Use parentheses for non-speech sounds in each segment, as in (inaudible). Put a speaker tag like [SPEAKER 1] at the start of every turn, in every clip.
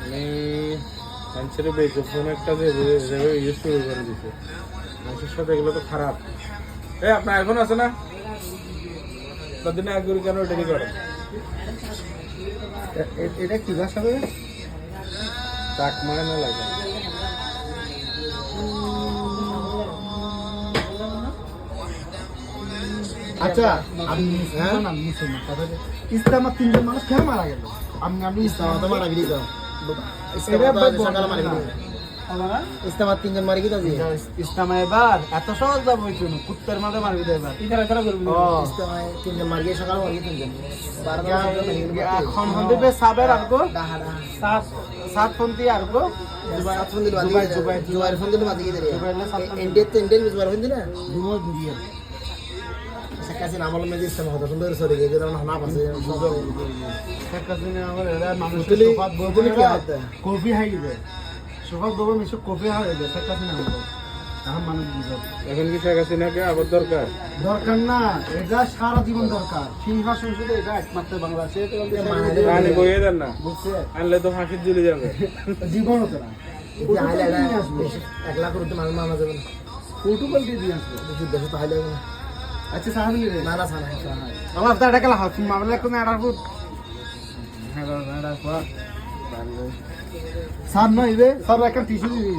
[SPEAKER 1] মানে মানুষের বেকফোন একটা যে ইউজ করে দিছে। মানুষের সাথে এগুলো তো খারাপ। এ আপনার আইফোন আছে না? কদিন আগে করে কেন করেন?
[SPEAKER 2] এটা কি ভাষা হবে
[SPEAKER 1] টাক মানে না লাগে।
[SPEAKER 2] আচ্ছা আপনি আমি মুসলমান ইসলামের তিনজন মানুষ কেন মারা গেল আপনি আপনি ইসলাম
[SPEAKER 3] তো মারা গিরি তো
[SPEAKER 2] এটা
[SPEAKER 3] সকালে মারা গিরি ইস্তেমার তিনজন মারি গিয়ে
[SPEAKER 2] ইসলাম এবার এত সহজ যাব ওই জন্য কুত্তের মাঝে মারবি তো এবার ও
[SPEAKER 3] তিনজন মারি গিয়ে সকালে মারি তিনজন
[SPEAKER 2] এখন হন্দিবে সাবের আরগো
[SPEAKER 3] ডাহা ডাহা
[SPEAKER 2] সাত সাত পন্থী আরগো
[SPEAKER 3] সাত ফোন দিল বাদি
[SPEAKER 2] জুবাই, জুবাই,
[SPEAKER 3] জুবাইর ফোন দিল বাদি গিয়ে
[SPEAKER 2] জুবাইর না সাত ফোন দিল।
[SPEAKER 3] ইন্ডিয়াতে ইন্ডিয়ান
[SPEAKER 2] দুমো
[SPEAKER 3] শেখ হাসিনা আমল মে ইস্তেমা হতো সুন্দর সরে গিয়ে যেন না পাশে
[SPEAKER 2] শেখ হাসিনা আমার এরা বসে
[SPEAKER 3] মুতলি কি হাতে?
[SPEAKER 2] কফি হাই দিবে সোফাত বসে মিশে কফি হাই দিবে শেখ হাসিনা হতো এখন মানুষ
[SPEAKER 1] কি শেখ হাসিনাকে আবার দরকার?
[SPEAKER 2] দরকার না এটা সারা জীবন দরকার। সিংহাসন শুধু এটা একমাত্র বাংলাদেশে
[SPEAKER 1] পানি বইয়ে দেন না। আনলে তো ফাঁসির ঝুলে যাবে।
[SPEAKER 2] জীবন হতো না।
[SPEAKER 3] এক লাখ রুপি মানুষ মানা যাবে না।
[SPEAKER 2] পর্তুগাল দিয়ে দিয়ে আসবে।
[SPEAKER 3] যুদ্ধ তো না।
[SPEAKER 2] আচ্ছা সাহাবি রে
[SPEAKER 3] না না সানা
[SPEAKER 2] আমার তো এটা কেলা হাত মামলা কোন এড়ার ফুট। এড়ার এড়ার পর সার নয় রে সব একটা টিস্যু দিবি।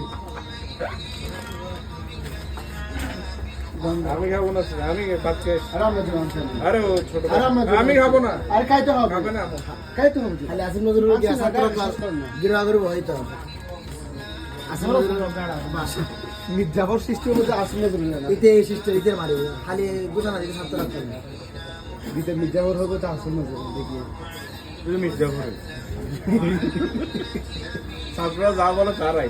[SPEAKER 1] আমি খাব না আমি বাচ্চা আরে ও ছোট আমি খাব না।
[SPEAKER 2] আরে খাইতে হবে।
[SPEAKER 1] খাবে না
[SPEAKER 2] খাইতে হবে।
[SPEAKER 3] খালি আসিম নজরুল গিরা করে হইতো
[SPEAKER 2] মির্জাফর সৃষ্টি হলো যে আসলে
[SPEAKER 3] ইতে সিস্টেম ইতে মারি খালি গুছানা দিকে সাথে রাখতে হবে
[SPEAKER 2] দিতে মির্জাফর হবে তো আসলে দেখি।
[SPEAKER 1] মির্জাপুরে। ছাত্ররা যা বলে তারাই।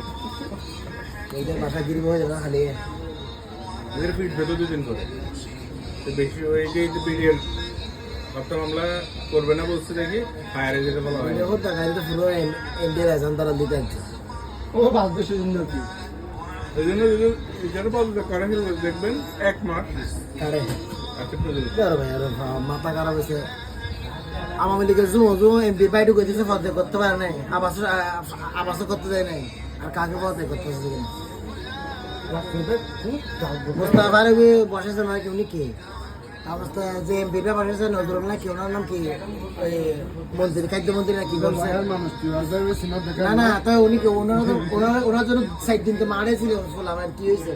[SPEAKER 3] এইটার বাসা গিরি হয়ে যাবে খালি।
[SPEAKER 1] এদের পিঠ ভেতর দুদিন করে তো বেশি ওই যে পিরিয়ড। হত্যা মামলা করবে না বলছে দেখি ফায়ারে যেতে বলা হয়।
[SPEAKER 3] দেখা যায় পুরো ইন্ডিয়ার এজন তারা দিতে আছে
[SPEAKER 2] ও বাঁচবে সেজন্য কি?
[SPEAKER 1] এই জন্য যদি বিচার পদত্যাগ করে দেখবেন এক মাস।
[SPEAKER 3] তারে
[SPEAKER 1] আছে পর্যন্ত
[SPEAKER 3] আরে ভাই আরে মাথা খারাপ হয়েছে। আওয়ামী লীগের জুমো জুমো এমপি পদে করতে পারে নাই। আবাস আবাস করতে যায় নাই। আর কাকে পদে করতে কিনা মুস্তাফা বসেছে না কি উনি কে? অবস্থা যে এমপি ব্যাপার হয়েছে নজরুল না কি ওনার নাম কি? ওই মন্ত্রী নাকি? বলছে না না তাই উনি কি ওনার ওনার ওনার জন্য সাইড দিন তো মারে ছিল আমার কি হয়েছে?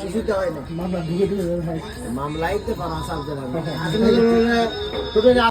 [SPEAKER 3] শিশুতে হয় না। মামলায় তো পারা (laughs) আসলে